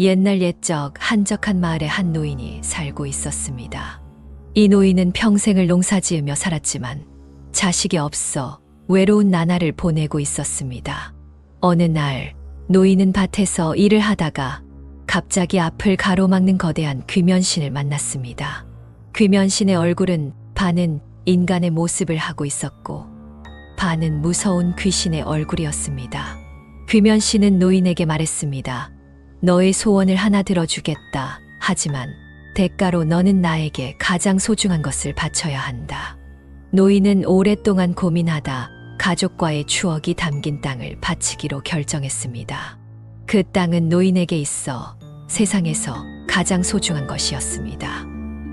옛날 옛적 한적한 마을에 한 노인이 살고 있었습니다. 이 노인은 평생을 농사 지으며 살았지만 자식이 없어 외로운 나날을 보내고 있었습니다. 어느 날 노인은 밭에서 일을 하다가 갑자기 앞을 가로막는 거대한 귀면신을 만났습니다. 귀면신의 얼굴은 반은 인간의 모습을 하고 있었고 반은 무서운 귀신의 얼굴이었습니다. 귀면신은 노인에게 말했습니다. 너의 소원을 하나 들어주겠다. 하지만 대가로 너는 나에게 가장 소중한 것을 바쳐야 한다. 노인은 오랫동안 고민하다 가족과의 추억이 담긴 땅을 바치기로 결정했습니다. 그 땅은 노인에게 있어 세상에서 가장 소중한 것이었습니다.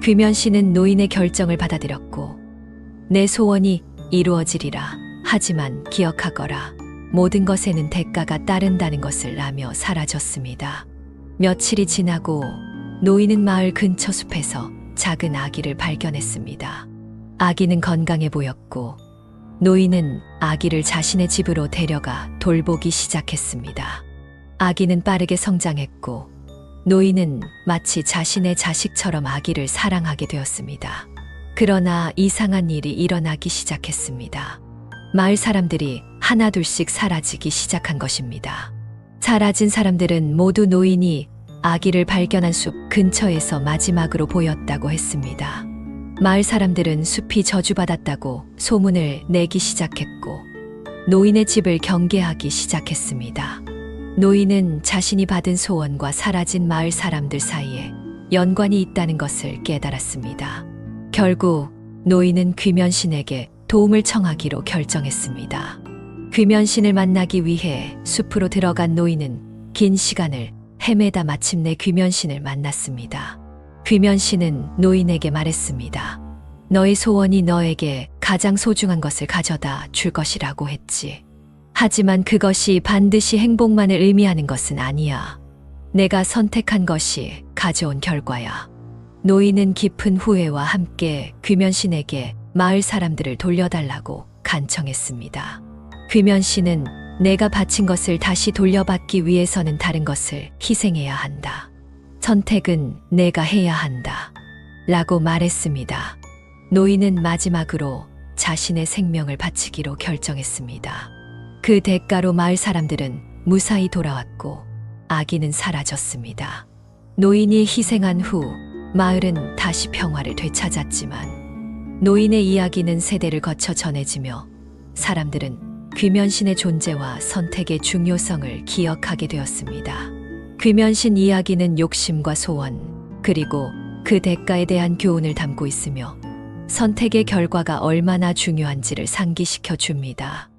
귀면 씨는 노인의 결정을 받아들였고 내 소원이 이루어지리라. 하지만 기억하거라. 모든 것에는 대가가 따른다는 것을 라며 사라졌습니다. 며칠이 지나고 노인은 마을 근처 숲에서 작은 아기를 발견했습니다. 아기는 건강해 보였고 노인은 아기를 자신의 집으로 데려가 돌보기 시작했습니다. 아기는 빠르게 성장했고 노인은 마치 자신의 자식처럼 아기를 사랑하게 되었습니다. 그러나 이상한 일이 일어나기 시작했습니다. 마을 사람들이 하나둘씩 사라지기 시작한 것입니다. 사라진 사람들은 모두 노인이 아기를 발견한 숲 근처에서 마지막으로 보였다고 했습니다. 마을 사람들은 숲이 저주받았다고 소문을 내기 시작했고 노인의 집을 경계하기 시작했습니다. 노인은 자신이 받은 소원과 사라진 마을 사람들 사이에 연관이 있다는 것을 깨달았습니다. 결국 노인은 귀면신에게 도움을 청하기로 결정했습니다. 귀면신을 만나기 위해 숲으로 들어간 노인은 긴 시간을 헤매다 마침내 귀면신을 만났습니다. 귀면신은 노인에게 말했습니다. 너의 소원이 너에게 가장 소중한 것을 가져다 줄 것이라고 했지. 하지만 그것이 반드시 행복만을 의미하는 것은 아니야. 내가 선택한 것이 가져온 결과야. 노인은 깊은 후회와 함께 귀면신에게 마을 사람들을 돌려달라고 간청했습니다. 귀면신은 내가 바친 것을 다시 돌려받기 위해서는 다른 것을 희생해야 한다. 선택은 내가 해야 한다. 라고 말했습니다. 노인은 마지막으로 자신의 생명을 바치기로 결정했습니다. 그 대가로 마을 사람들은 무사히 돌아왔고 아기는 사라졌습니다. 노인이 희생한 후 마을은 다시 평화를 되찾았지만 노인의 이야기는 세대를 거쳐 전해지며 사람들은 귀면신의 존재와 선택의 중요성을 기억하게 되었습니다. 귀면신 이야기는 욕심과 소원, 그리고 그 대가에 대한 교훈을 담고 있으며 선택의 결과가 얼마나 중요한지를 상기시켜 줍니다.